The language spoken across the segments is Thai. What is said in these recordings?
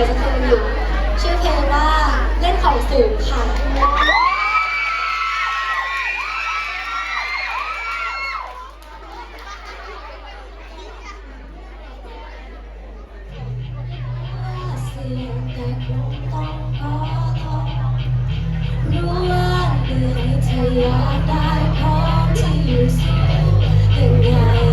เพลงวจะคืนอยู่ ชื่อเพลงว่าเล่นของสูงค่ะยาได้ของที่อยู่สูงยังไง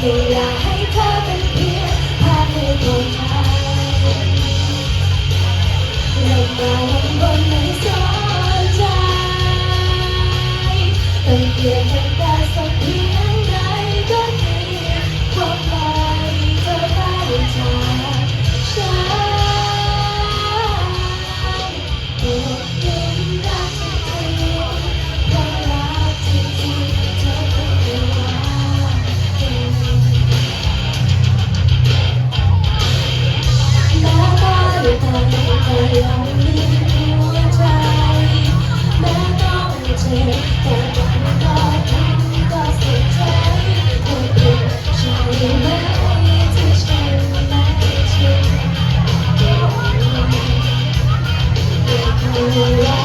Hey, I Thank you.